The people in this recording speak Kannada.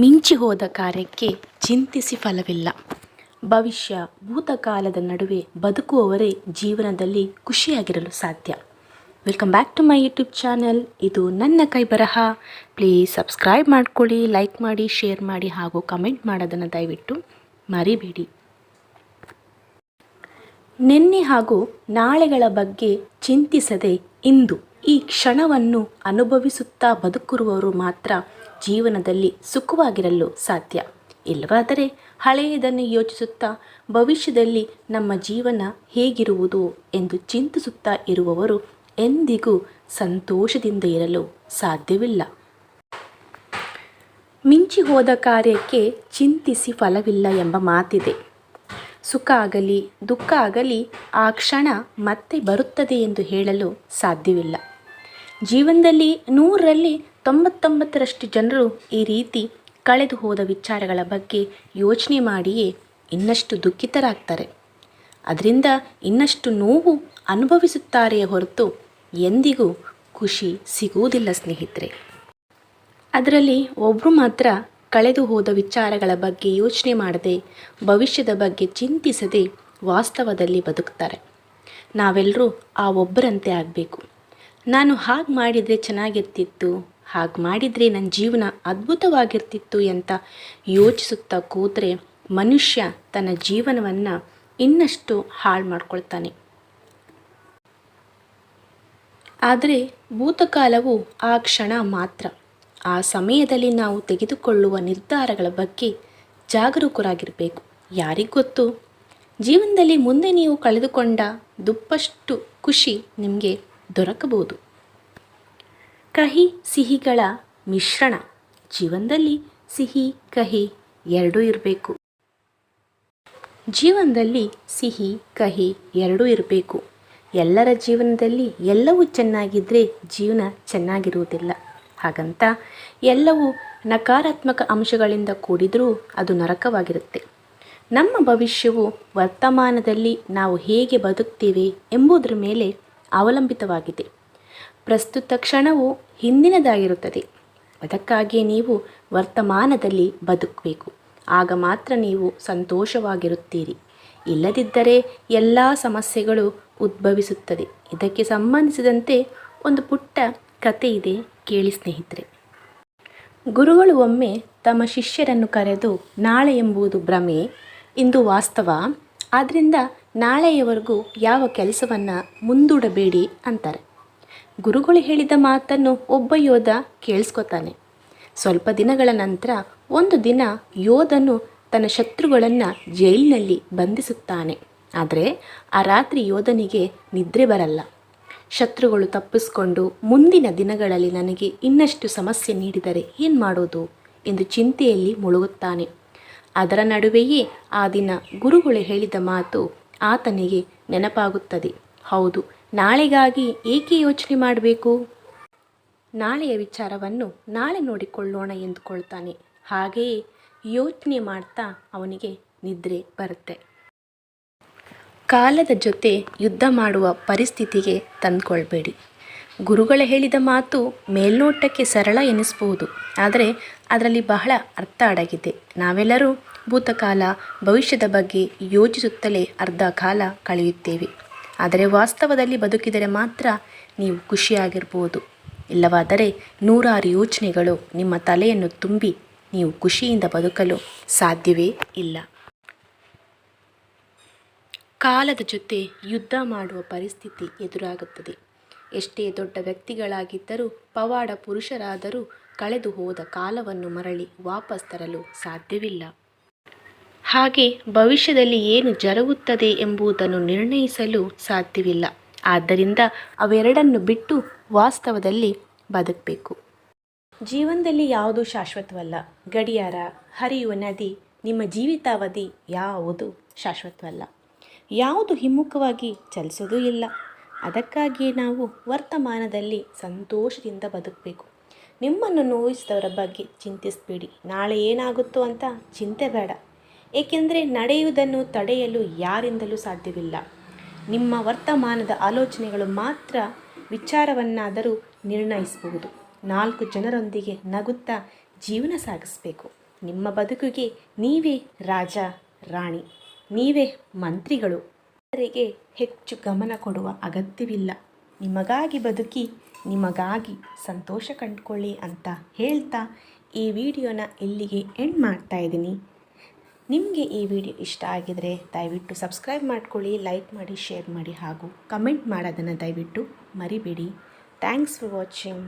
ಮಿಂಚಿ ಹೋದ ಕಾರ್ಯಕ್ಕೆ ಚಿಂತಿಸಿ ಫಲವಿಲ್ಲ. ಭವಿಷ್ಯ ಭೂತಕಾಲದ ನಡುವೆ ಬದುಕುವವರೇ ಜೀವನದಲ್ಲಿ ಖುಷಿಯಾಗಿರಲು ಸಾಧ್ಯ. Welcome back to my YouTube channel ಇದು ನನ್ನ ಕೈ ಬರಹ ಪ್ಲೀಸ್ ಸಬ್ಸ್ಕ್ರೈಬ್ ಮಾಡ್ಕೊಳ್ಳಿ ಲೈಕ್ ಮಾಡಿ ಶೇರ್ ಮಾಡಿ ಹಾಗೂ ಕಮೆಂಟ್ ಮಾಡೋದನ್ನು ದಯವಿಟ್ಟು ಮರಿಬೇಡಿ. ನಿನ್ನೆ ಹಾಗೂ ನಾಳೆಗಳ ಬಗ್ಗೆ ಚಿಂತಿಸದೆ ಇಂದು ಈ ಕ್ಷಣವನ್ನು ಅನುಭವಿಸುತ್ತಾ ಬದುಕಿರುವವರು ಮಾತ್ರ ಜೀವನದಲ್ಲಿ ಸುಖವಾಗಿರಲು ಸಾಧ್ಯ. ಇಲ್ಲವಾದರೆ ಹಳೆಯದನ್ನು ಯೋಚಿಸುತ್ತಾ ಭವಿಷ್ಯದಲ್ಲಿ ನಮ್ಮ ಜೀವನ ಹೇಗಿರುವುದು ಎಂದು ಚಿಂತಿಸುತ್ತಾ ಇರುವವರು ಎಂದಿಗೂ ಸಂತೋಷದಿಂದ ಇರಲು ಸಾಧ್ಯವಿಲ್ಲ. ಮಿಂಚಿ ಹೋದ ಕಾರ್ಯಕ್ಕೆ ಚಿಂತಿಸಿ ಫಲವಿಲ್ಲ ಎಂಬ ಮಾತಿದೆ. ಸುಖ ಆಗಲಿ, ದುಃಖ ಆಗಲಿ, ಆ ಕ್ಷಣ ಮತ್ತೆ ಬರುತ್ತದೆ ಎಂದು ಹೇಳಲು ಸಾಧ್ಯವಿಲ್ಲ. ಜೀವನದಲ್ಲಿ ನೂರರಲ್ಲಿ ತೊಂಬತ್ತೊಂಬತ್ತರಷ್ಟು ಜನರು ಈ ರೀತಿ ಕಳೆದು ಹೋದ ವಿಚಾರಗಳ ಬಗ್ಗೆ ಯೋಚನೆ ಮಾಡಿಯೇ ಇನ್ನಷ್ಟು ದುಃಖಿತರಾಗ್ತಾರೆ. ಅದರಿಂದ ಇನ್ನಷ್ಟು ನೋವು ಅನುಭವಿಸುತ್ತಾರೆಯೇ ಹೊರತು ಎಂದಿಗೂ ಖುಷಿ ಸಿಗುವುದಿಲ್ಲ ಸ್ನೇಹಿತರೆ. ಅದರಲ್ಲಿ ಒಬ್ಬರು ಮಾತ್ರ ಕಳೆದು ಹೋದ ವಿಚಾರಗಳ ಬಗ್ಗೆ ಯೋಚನೆ ಮಾಡದೆ ಭವಿಷ್ಯದ ಬಗ್ಗೆ ಚಿಂತಿಸದೆ ವಾಸ್ತವದಲ್ಲಿ ಬದುಕ್ತಾರೆ. ನಾವೆಲ್ಲರೂ ಆ ಒಬ್ಬರಂತೆ ಆಗಬೇಕು. ನಾನು ಹಾಗೆ ಮಾಡಿದರೆ ಚೆನ್ನಾಗಿರ್ತಿತ್ತು ಹಾಗೆ ಮಾಡಿದರೆ ನನ್ನ ಜೀವನ ಅದ್ಭುತವಾಗಿರ್ತಿತ್ತು ಅಂತ ಯೋಚಿಸುತ್ತಾ ಕೂತ್ರೆ ಮನುಷ್ಯ ತನ್ನ ಜೀವನವನ್ನು ಇನ್ನಷ್ಟು ಹಾಳು ಮಾಡ್ಕೊಳ್ತಾನೆ. ಆದರೆ ಭೂತಕಾಲವು ಆ ಕ್ಷಣ ಮಾತ್ರ. ಆ ಸಮಯದಲ್ಲಿ ನಾವು ತೆಗೆದುಕೊಳ್ಳುವ ನಿರ್ಧಾರಗಳ ಬಗ್ಗೆ ಜಾಗರೂಕರಾಗಿರಬೇಕು. ಯಾರಿಗೊತ್ತು ಜೀವನದಲ್ಲಿ ಮುಂದೆ ನೀವು ಕಳೆದುಕೊಂಡ ದುಪ್ಪಷ್ಟು ಖುಷಿ ನಿಮಗೆ ದೊರಕಬಹುದು. ಕಹಿ ಸಿಹಿಗಳ ಮಿಶ್ರಣ. ಜೀವನದಲ್ಲಿ ಸಿಹಿ, ಕಹಿ ಎರಡೂ ಇರಬೇಕು. ಜೀವನದಲ್ಲಿ ಸಿಹಿ, ಕಹಿ ಎರಡೂ ಇರಬೇಕು. ಎಲ್ಲರ ಜೀವನದಲ್ಲಿ ಎಲ್ಲವೂ ಚೆನ್ನಾಗಿದ್ದರೆ ಜೀವನ ಚೆನ್ನಾಗಿರುವುದಿಲ್ಲ. ಹಾಗಂತ ಎಲ್ಲವೂ ನಕಾರಾತ್ಮಕ ಅಂಶಗಳಿಂದ ಕೂಡಿದರೂ ಅದು ನರಕವಾಗಿರುತ್ತೆ. ನಮ್ಮ ಭವಿಷ್ಯವು ವರ್ತಮಾನದಲ್ಲಿ ನಾವು ಹೇಗೆ ಬದುಕ್ತೀವಿ ಎಂಬುದರ ಮೇಲೆ ಅವಲಂಬಿತವಾಗಿದೆ. ಪ್ರಸ್ತುತ ಕ್ಷಣವು ಹಿಂದಿನದಾಗಿರುತ್ತದೆ. ಅದಕ್ಕಾಗಿಯೇ ನೀವು ವರ್ತಮಾನದಲ್ಲಿ ಬದುಕಬೇಕು. ಆಗ ಮಾತ್ರ ನೀವು ಸಂತೋಷವಾಗಿರುತ್ತೀರಿ. ಇಲ್ಲದಿದ್ದರೆ ಎಲ್ಲ ಸಮಸ್ಯೆಗಳು ಉದ್ಭವಿಸುತ್ತದೆ. ಇದಕ್ಕೆ ಸಂಬಂಧಿಸಿದಂತೆ ಒಂದು ಪುಟ್ಟ ಕತೆ ಇದೆ ಕೇಳಿ ಸ್ನೇಹಿತರೆ. ಗುರುಗಳು ಒಮ್ಮೆ ತಮ್ಮ ಶಿಷ್ಯರನ್ನು ಕರೆದು, ನಾಳೆ ಎಂಬುದು ಭ್ರಮೆ, ಇಂದು ವಾಸ್ತವ ಆದ್ದರಿಂದ ನಾಳೆಯವರೆಗೂ ಯಾವ ಕೆಲಸವನ್ನು ಮುಂದೂಡಬೇಡಿ ಅಂತಾರೆ. ಗುರುಗಳು ಹೇಳಿದ ಮಾತನ್ನು ಒಬ್ಬ ಯೋಧ ಕೇಳಿಸ್ಕೊತಾನೆ. ಸ್ವಲ್ಪ ದಿನಗಳ ನಂತರ ಒಂದು ದಿನ ಯೋಧನು ತನ್ನ ಶತ್ರುಗಳನ್ನು ಜೈಲಿನಲ್ಲಿ ಬಂಧಿಸುತ್ತಾನೆ. ಆದರೆ ಆ ರಾತ್ರಿ ಯೋಧನಿಗೆ ನಿದ್ರೆ ಬರಲ್ಲ. ಶತ್ರುಗಳು ತಪ್ಪಿಸ್ಕೊಂಡು ಮುಂದಿನ ದಿನಗಳಲ್ಲಿ ನನಗೆ ಇನ್ನಷ್ಟು ಸಮಸ್ಯೆ ನೀಡಿದರೆ ಏನು ಮಾಡೋದು? ಎಂದು ಚಿಂತೆಯಲ್ಲಿ ಮುಳುಗುತ್ತಾನೆ. ಅದರ ನಡುವೆಯೇ ಆ ದಿನ ಗುರುಗಳು ಹೇಳಿದ ಮಾತು ಆತನಿಗೆ ನೆನಪಾಗುತ್ತದೆ. ಹೌದು ನಾಳೆಗಾಗಿ ಏಕೆ ಯೋಚನೆ ಮಾಡಬೇಕು? ನಾಳೆಯ ವಿಚಾರವನ್ನು ನಾಳೆ ನೋಡಿಕೊಳ್ಳೋಣ ಎಂದುಕೊಳ್ತಾನೆ. ಹಾಗೆಯೇ ಯೋಚನೆ ಮಾಡ್ತಾ ಅವನಿಗೆ ನಿದ್ರೆ ಬರುತ್ತೆ. ಕಾಲದ ಜೊತೆ ಯುದ್ಧ ಮಾಡುವ ಪರಿಸ್ಥಿತಿಗೆ ತಂದುಕೊಳ್ಬೇಡಿ. ಗುರುಗಳ ಹೇಳಿದ ಮಾತು ಮೇಲ್ನೋಟಕ್ಕೆ ಸರಳ ಎನಿಸಬಹುದು. ಆದರೆ ಅದರಲ್ಲಿ ಬಹಳ ಅರ್ಥ ಅಡಗಿದೆ. ನಾವೆಲ್ಲರೂ ಭೂತಕಾಲ ಭವಿಷ್ಯದ ಬಗ್ಗೆ ಯೋಚಿಸುತ್ತಲೇ ಅರ್ಧ ಕಾಲ ಕಳೆಯುತ್ತೇವೆ. ಆದರೆ ವಾಸ್ತವದಲ್ಲಿ ಬದುಕಿದರೆ ಮಾತ್ರ ನೀವು ಖುಷಿಯಾಗಿರ್ಬೋದು. ಇಲ್ಲವಾದರೆ ನೂರಾರು ಯೋಚನೆಗಳು ನಿಮ್ಮ ತಲೆಯನ್ನು ತುಂಬಿ ನೀವು ಖುಷಿಯಿಂದ ಬದುಕಲು ಸಾಧ್ಯವೇ ಇಲ್ಲ. ಕಾಲದ ಜೊತೆ ಯುದ್ಧ ಮಾಡುವ ಪರಿಸ್ಥಿತಿ ಎದುರಾಗುತ್ತದೆ. ಎಷ್ಟೇ ದೊಡ್ಡ ವ್ಯಕ್ತಿಗಳಾಗಿದ್ದರೂ, ಪವಾಡ ಪುರುಷರಾದರೂ ಕಳೆದು ಹೋದ ಕಾಲವನ್ನು ಮರಳಿ ವಾಪಸ್ ತರಲು ಸಾಧ್ಯವಿಲ್ಲ. ಹಾಗೆ ಭವಿಷ್ಯದಲ್ಲಿ ಏನು ಜರುಗುತ್ತದೆ ಎಂಬುದನ್ನು ನಿರ್ಣಯಿಸಲು ಸಾಧ್ಯವಿಲ್ಲ. ಆದ್ದರಿಂದ ಅವೆರಡನ್ನು ಬಿಟ್ಟು ವಾಸ್ತವದಲ್ಲಿ ಬದುಕಬೇಕು. ಜೀವನದಲ್ಲಿ ಯಾವುದು ಶಾಶ್ವತವಲ್ಲ? ಗಡಿಯಾರ, ಹರಿಯುವ ನದಿ, ನಿಮ್ಮ ಜೀವಿತಾವಧಿ ಯಾವುದು ಶಾಶ್ವತವಲ್ಲ? ಯಾವುದು ಹಿಮ್ಮುಖವಾಗಿ ಚಲಿಸೋದೂ ಇಲ್ಲ. ಅದಕ್ಕಾಗಿಯೇ ನಾವು ವರ್ತಮಾನದಲ್ಲಿ ಸಂತೋಷದಿಂದ ಬದುಕಬೇಕು. ನಿಮ್ಮನ್ನು ನೋಯಿಸಿದವರ ಬಗ್ಗೆ ಚಿಂತಿಸಬೇಡಿ. ನಾಳೆ ಏನಾಗುತ್ತೋ ಅಂತ ಚಿಂತೆ ಬೇಡ. ಏಕೆಂದರೆ ನಡೆಯುವುದನ್ನು ತಡೆಯಲು ಯಾರಿಂದಲೂ ಸಾಧ್ಯವಿಲ್ಲ. ನಿಮ್ಮ ವರ್ತಮಾನದ ಆಲೋಚನೆಗಳು ಮಾತ್ರ ವಿಚಾರವನ್ನಾದರೂ ನಿರ್ಣಯಿಸಬಹುದು. ನಾಲ್ಕು ಜನರೊಂದಿಗೆ ನಗುತ್ತಾ ಜೀವನ ಸಾಗಿಸಬೇಕು. ನಿಮ್ಮ ಬದುಕಿಗೆ ನೀವೇ ರಾಜ, ರಾಣಿ, ನೀವೇ ಮಂತ್ರಿಗಳು. ಇತರಿಗೆ ಹೆಚ್ಚು ಗಮನ ಕೊಡುವ ಅಗತ್ಯವಿಲ್ಲ. ನಿಮಗಾಗಿ ಬದುಕಿ, ನಿಮಗಾಗಿ ಸಂತೋಷ ಕಂಡುಕೊಳ್ಳಿ ಅಂತ ಹೇಳ್ತಾ ಈ ವಿಡಿಯೋನ ಇಲ್ಲಿಗೆ ಎಂಡ್ ಮಾಡ್ತಾ ಇದ್ದೀನಿ. ನಿಮಗೆ ಈ ವಿಡಿಯೋ ಇಷ್ಟ ಆಗಿದರೆ ದಯವಿಟ್ಟು ಸಬ್ಸ್ಕ್ರೈಬ್ ಮಾಡ್ಕೊಳ್ಳಿ, ಲೈಕ್ ಮಾಡಿ, ಶೇರ್ ಮಾಡಿ ಹಾಗೂ ಕಮೆಂಟ್ ಮಾಡೋದನ್ನು ದಯವಿಟ್ಟು ಮರಿಬೇಡಿ. Thanks for watching.